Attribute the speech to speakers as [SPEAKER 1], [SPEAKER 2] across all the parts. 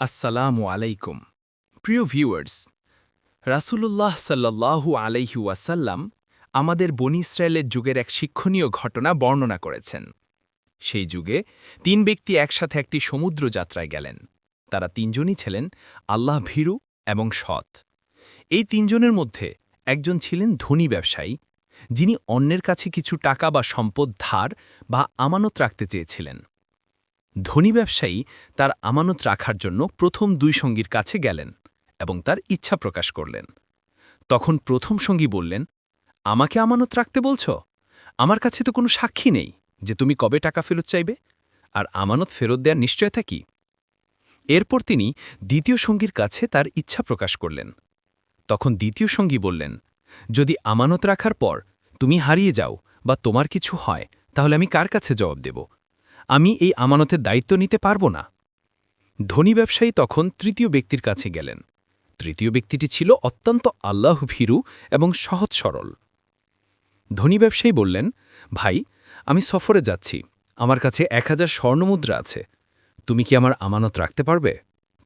[SPEAKER 1] আসসালামু আলাইকুম। প্রিয় ভিউয়ার্স, রাসূলুল্লাহ সাল্লাল্লাহু আলাইহু ওয়াসাল্লাম আমাদের বনি ইসরায়েলের যুগের এক শিক্ষণীয় ঘটনা বর্ণনা করেছেন। সেই যুগে তিন ব্যক্তি একসাথে একটি সমুদ্র যাত্রায় গেলেন। তারা তিনজনই ছিলেন আল্লাহ ভীরু এবং সৎ। এই তিনজনের মধ্যে একজন ছিলেন ধনী ব্যবসায়ী, যিনি অন্যের কাছে কিছু টাকা বা সম্পদ, ধার বা আমানত রাখতে চেয়েছিলেন। ধনী ব্যবসায়ী তার আমানত রাখার জন্য প্রথম দুই সঙ্গীর কাছে গেলেন এবং তার ইচ্ছা প্রকাশ করলেন। তখন প্রথম সঙ্গী বললেন, আমাকে আমানত রাখতে বলছ? আমার কাছে তো কোনো সাক্ষী নেই যে তুমি কবে টাকা ফেরত চাইবে, আর আমানত ফেরত দেওয়ার নিশ্চয়তা কি? এরপর তিনি দ্বিতীয় সঙ্গীর কাছে তার ইচ্ছা প্রকাশ করলেন। তখন দ্বিতীয় সঙ্গী বললেন, যদি আমানত রাখার পর তুমি হারিয়ে যাও বা তোমার কিছু হয়, তাহলে আমি কার কাছে জবাব দেব? আমি এই আমানতের দায়িত্ব নিতে পারব না। ধনী ব্যবসায়ী তখন তৃতীয় ব্যক্তির কাছে গেলেন। তৃতীয় ব্যক্তিটি ছিল অত্যন্ত আল্লাহ ভীরু এবং সহজ সরল। ধনী ব্যবসায়ী বললেন, ভাই, আমি সফরে যাচ্ছি। আমার কাছে এক হাজার স্বর্ণমুদ্রা আছে। তুমি কি আমার আমানত রাখতে পারবে?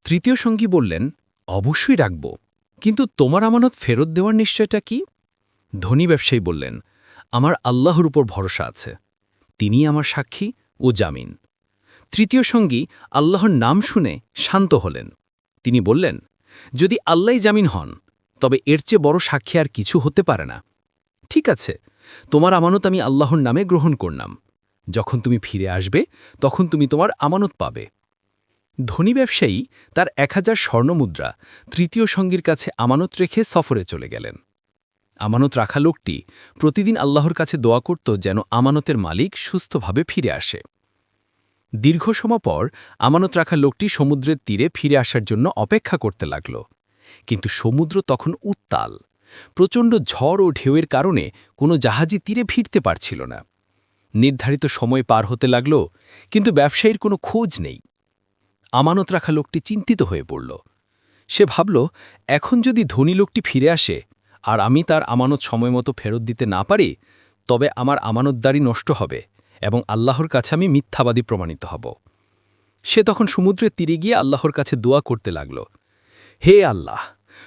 [SPEAKER 1] তৃতীয় সঙ্গী বললেন, অবশ্যই রাখব। কিন্তু তোমার আমানত ফেরত দেওয়ার নিশ্চয়টা কি? ধনী ব্যবসায়ী বললেন, আমার আল্লাহর উপর ভরসা আছে। তিনি আমার সাক্ষী ও জামিন। তৃতীয় সঙ্গী আল্লাহর নাম শুনে শান্ত হলেন। তিনি বললেন, যদি আল্লাহ জামিন হন, তবে এর চেয়ে বড় সাক্ষী আর কিছু হতে পারে না। ঠিক আছে, তোমার আমানত আমি আল্লাহর নামে গ্রহণ করলাম। যখন তুমি ফিরে আসবে, তখন তুমি তোমার আমানত পাবে। ধনী ব্যবসায়ী তার এক হাজার স্বর্ণমুদ্রা তৃতীয় সঙ্গীর কাছে আমানত রেখে সফরে চলে গেলেন। আমানত রাখা লোকটি প্রতিদিন আল্লাহর কাছে দোয়া করত যেন আমানতের মালিক সুস্থভাবে ফিরে আসে। দীর্ঘ সময় পর আমানত রাখা লোকটি সমুদ্রের তীরে ফিরে আসার জন্য অপেক্ষা করতে লাগল। কিন্তু সমুদ্র তখন উত্তাল। প্রচণ্ড ঝড় ও ঢেউয়ের কারণে কোনো জাহাজই তীরে ফিরতে পারছিল না। নির্ধারিত সময় পার হতে লাগল, কিন্তু ব্যবসায়ীর কোনো খোঁজ নেই। আমানত রাখা লোকটি চিন্তিত হয়ে পড়ল। সে ভাবল, এখন যদি ধনী লোকটি ফিরে আসে আর আমি তার আমানত সময়মতো ফেরত দিতে না পারি, তবে আমার আমানতদারি নষ্ট হবে। এবং আল্লাহর কাছে আমি মিথ্যাবাদী প্রমাণিত হব। সে তখন সমুদ্রের তীরে গিয়ে আল্লাহর কাছে দোয়া করতে লাগল, হে আল্লাহ,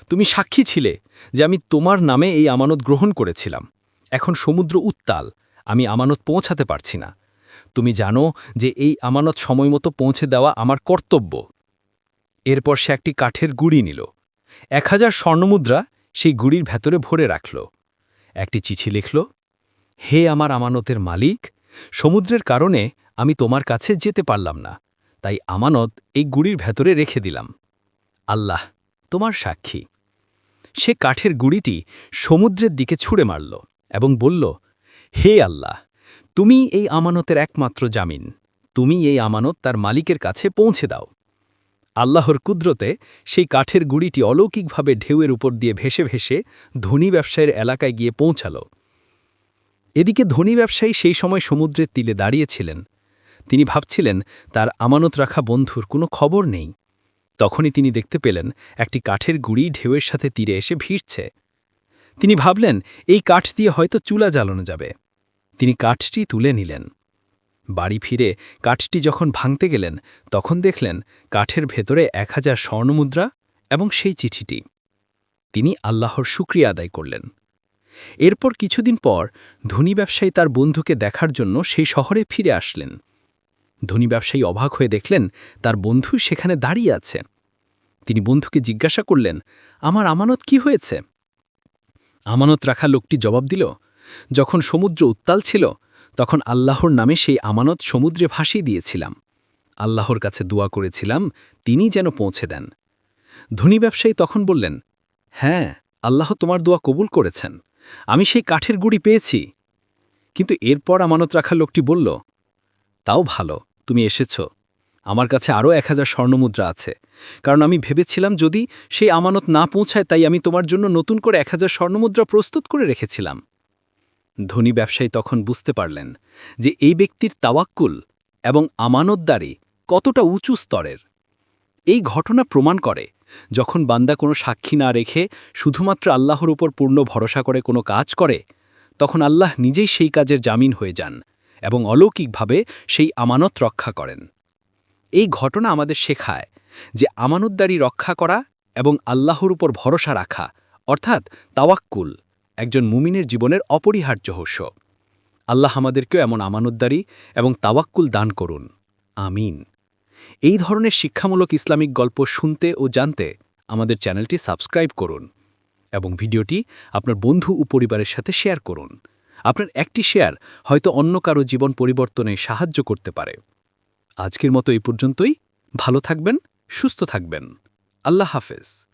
[SPEAKER 1] তুমি সাক্ষী ছিলে যে আমি তোমার নামে এই আমানত গ্রহণ করেছিলাম। এখন সমুদ্র উত্তাল, আমি আমানত পৌঁছাতে পারছি না। তুমি জানো যে এই আমানত সময়মতো পৌঁছে দেওয়া আমার কর্তব্য। এরপর সে একটি কাঠের গুড়ি নিল। এক হাজার স্বর্ণমুদ্রা সেই গুড়ির ভেতরে ভরে রাখল। একটি চিঠি লিখল, হে আমার আমানতের মালিক সমুদ্রের কারণে আমি তোমার কাছে যেতে পারলাম না, তাই আমানত এই গুড়ির ভেতরে রেখে দিলাম। আল্লাহ, তোমার সাক্ষী। সে কাঠের গুড়িটি সমুদ্রের দিকে ছুঁড়ে মারল এবং বলল, হে আল্লাহ, তুমি এই আমানতের একমাত্র জামিন। তুমি এই আমানত তার মালিকের কাছে পৌঁছে দাও। আল্লাহর কুদরতে সেই কাঠের গুড়িটি অলৌকিকভাবে ঢেউয়ের উপর দিয়ে ভেসে ভেসে ধনী ব্যবসায়ের এলাকায় গিয়ে পৌঁছাল। এদিকে ধনী ব্যবসায়ী সেই সময় সমুদ্রের তীরে দাঁড়িয়েছিলেন। তিনি ভাবছিলেন, তার আমানত রাখা বন্ধুর কোনো খবর নেই। তখনই তিনি দেখতে পেলেন, একটি কাঠের গুড়ি ঢেউয়ের সাথে তীরে এসে ভিড়ছে। তিনি ভাবলেন, এই কাঠ দিয়ে হয়তো চুলা জ্বালানো যাবে। তিনি কাঠটি তুলে নিলেন। বাড়ি ফিরে কাঠটি যখন ভাঙতে গেলেন, তখন দেখলেন, কাঠের ভেতরে এক হাজার স্বর্ণমুদ্রা এবং সেই চিঠিটি। তিনি আল্লাহর শুক্রিয়া আদায় করলেন। এরপর কিছুদিন পর ধনী ব্যবসায়ী তার বন্ধুকে দেখার জন্য সেই শহরে ফিরে আসলেন। ধনী ব্যবসায়ী অবাক হয়ে দেখলেন, তার বন্ধু সেখানে দাঁড়িয়ে আছে। তিনি বন্ধুকে জিজ্ঞাসা করলেন, আমার আমানত কি হয়েছে? আমানত রাখা লোকটি জবাব দিল, যখন সমুদ্র উত্তাল ছিল, তখন আল্লাহর নামে সেই আমানত সমুদ্রে ভাসিয়ে দিয়েছিলাম। আল্লাহর কাছে দোয়া করেছিলাম, তিনি যেন পৌঁছে দেন। ধনী ব্যবসায়ী তখন বললেন হ্যাঁ আল্লাহ তোমার দোয়া কবুল করেছেন। আমি সেই কাঠের গুড়ি পেয়েছি। কিন্তু এরপর আমানত রাখা লোকটি বলল, তাও ভালো, তুমি এসেছ। আমার কাছে আরও এক হাজার স্বর্ণমুদ্রা আছে। কারণ আমি ভেবেছিলাম যদি সেই আমানত না পৌঁছায়, তাই আমি তোমার জন্য নতুন করে এক হাজার স্বর্ণমুদ্রা প্রস্তুত করে রেখেছিলাম। ধনী ব্যবসায়ী তখন বুঝতে পারলেন যে এই ব্যক্তির তাওয়াক্কুল এবং আমানতদারি কতটা উঁচু স্তরের। এই ঘটনা প্রমাণ করে যখন বান্দা কোনো সাক্ষী না রেখে শুধুমাত্র আল্লাহর উপর পূর্ণ ভরসা করে কোনো কাজ করে, তখন আল্লাহ নিজেই সেই কাজের জামিন হয়ে যান এবং অলৌকিকভাবে সেই আমানত রক্ষা করেন। এই ঘটনা আমাদের শেখায়
[SPEAKER 2] যে আমানতদারি রক্ষা করা এবং আল্লাহর উপর ভরসা রাখা, অর্থাৎ তাওয়াক্কুল, একজন মুমিনের জীবনের অপরিহার্য হস্য। আল্লাহ আমাদেরকেও এমন আমানতদারি এবং তাওয়াক্কুল দান করুন। আমিন। এই ধরনের শিক্ষামূলক ইসলামিক গল্প শুনতে ও জানতে আমাদের চ্যানেলটি সাবস্ক্রাইব করুন এবং ভিডিওটি আপনার বন্ধু ও পরিবারের সাথে শেয়ার করুন। আপনার একটি শেয়ার হয়তো অন্য কারও জীবন পরিবর্তনে সাহায্য করতে পারে। আজকের মতো এই পর্যন্তই। ভালো থাকবেন, সুস্থ থাকবেন। আল্লাহ হাফেজ।